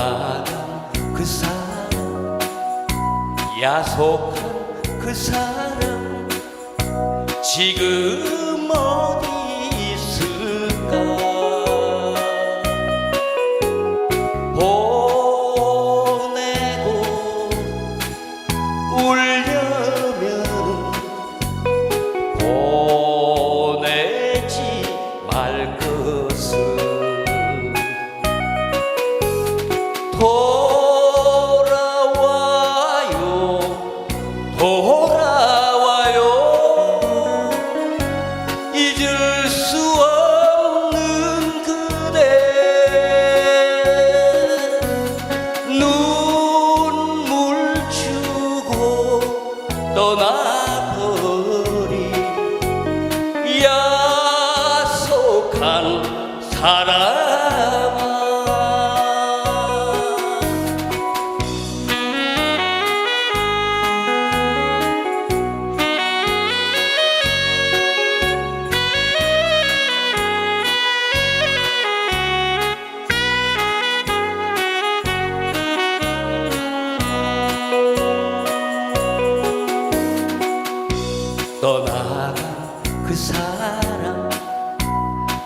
그 사랑 그 사람 야속한 그 사람 지금 어디 떠나버린 약속한 사람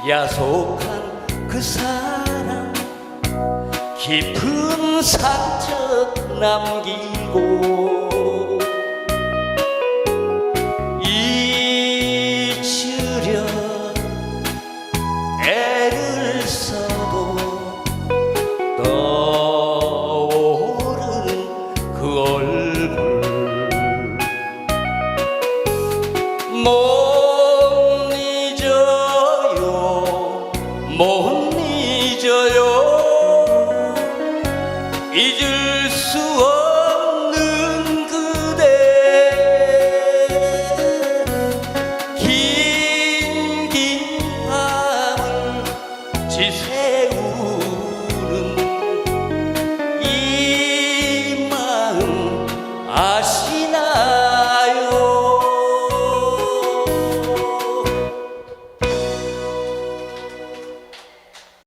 약속한 그 사람 깊은 상처 남기고 잊으려 애를 써도 떠오르는 그 얼굴. 못 못 잊어요. 잊을 수 없어요